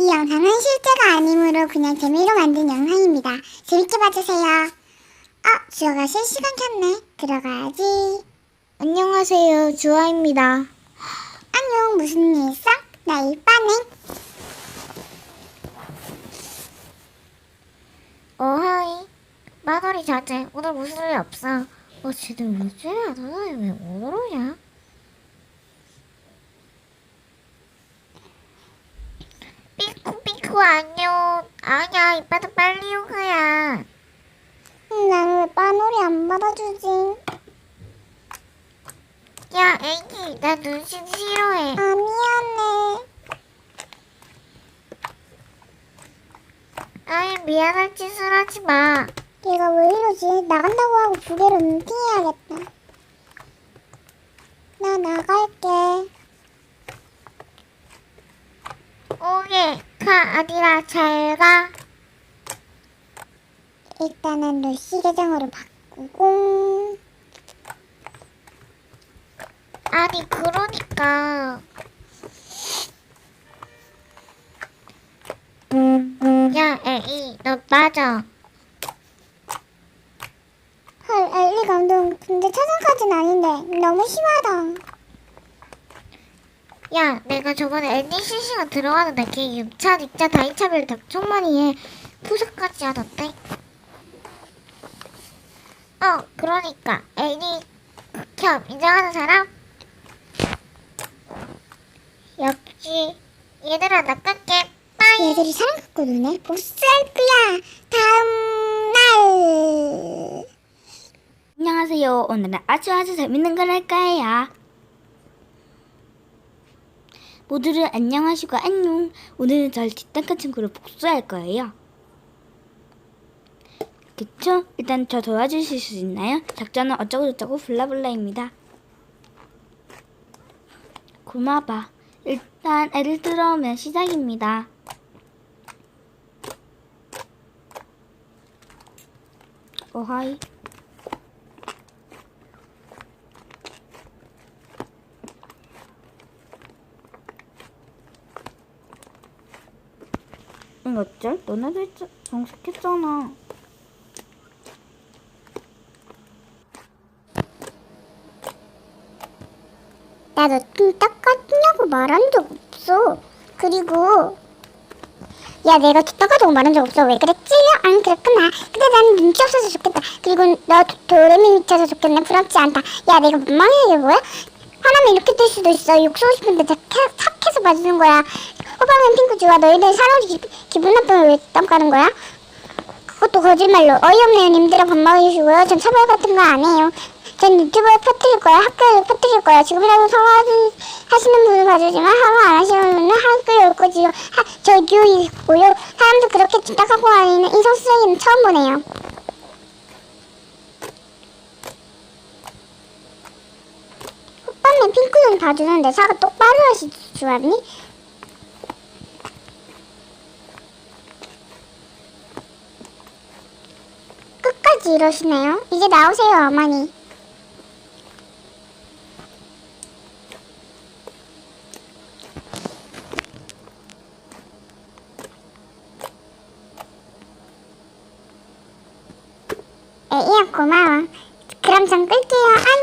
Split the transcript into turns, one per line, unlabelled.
이 영상은 실제가 아니므로 그냥 재미로 만든 영상입니다. 재밌게 봐주세요. 아, 주아가 실시간 켰네. 들어가야지.
안녕하세요, 주아입니다.
안녕, 무슨 일 있어? 나 일빠네.
어, 하이. 마더리 자제, 오늘 무슨 일 없어? 어, 쟤들 왜 저래? 너네 왜못 오냐? 삐꾸, 안녕. 아니야, 이빠도 빨리 오가야.
음, 나는 왜 빠놀이 안 받아주지?
야, 애기, 나 눈신 싫어해.
아, 미안해.
아이, 미안할 짓을 하지 마.
얘가 왜 이러지? 나간다고 하고 두 개로 눈팅해야겠다. 나 나갈게.
오예, 가, 아니라 잘 가.
일단은 루시 계정으로 바꾸고.
아니, 그러니까. 야, 에이, 너 빠져.
헐, 엘리 감동. 근데 차장까진 아닌데. 너무 심하다.
야, 내가 저번에 NDCC가 들어가는데 걔 6차, 2차, 다이차별 덕총만이에 푸사까지 하던데? 어, 그러니까 애니 극혐 인정하는 사람? 역시 얘들아 나 끌게 빠이
얘들이 사람 갖고 노네? 복수할 거야. 다음 날.
안녕하세요. 오늘은 아주 아주 재밌는 걸 할 거예요. 모두들 안녕하시고 안녕. 오늘은 절 뒷담화 친구를 복수할 거예요. 그쵸? 일단 저 도와주실 수 있나요? 작전은 어쩌고저쩌고 블라블라입니다. 고마봐. 일단 애를 들어오면 시작입니다. 오하이. 응, 어쩔? 너네도 했, 정식했잖아.
나너 좀 닦았냐고 말한 적 없어. 그리고 야 내가 닦아도 말한 적 없어. 왜 그랬지? 안 그랬구나. 근데 난 눈치 없어서 좋겠다. 그리고 너 도- 도레미 미쳐서 좋겠네. 부럽지 않다. 야 내가 민망해 이게 뭐야? 화나면 이렇게 될 수도 있어. 욕 쏘고 싶은데 착해, 착해서 봐주는 거야. 호박은 핑크 좋아. 너희들 기, 기분 나쁘면 왜 땀까는 거야? 그것도 거짓말로. 어이없네요. 님들아 밥 먹으시고요. 전 처벌 같은 거 안 해요. 전 유튜브에 퍼뜨릴 거야 학교에 퍼뜨릴 거야 지금이라도 성화 하시는 분은 봐주지만 하고 안 하시는 분은 학교에 올 거지요 하, 저 유이고요. 사람들 그렇게 ጭ딱하고 다니는 쓰레기는 처음 보네요. 오빠는 핑크는 봐주는데 사과 똑바로 줄 알니? 끝까지 이러시네요. 이제 나오세요, 어머니. 에이야, 고마워. 그럼 전 끌게요. 안녕.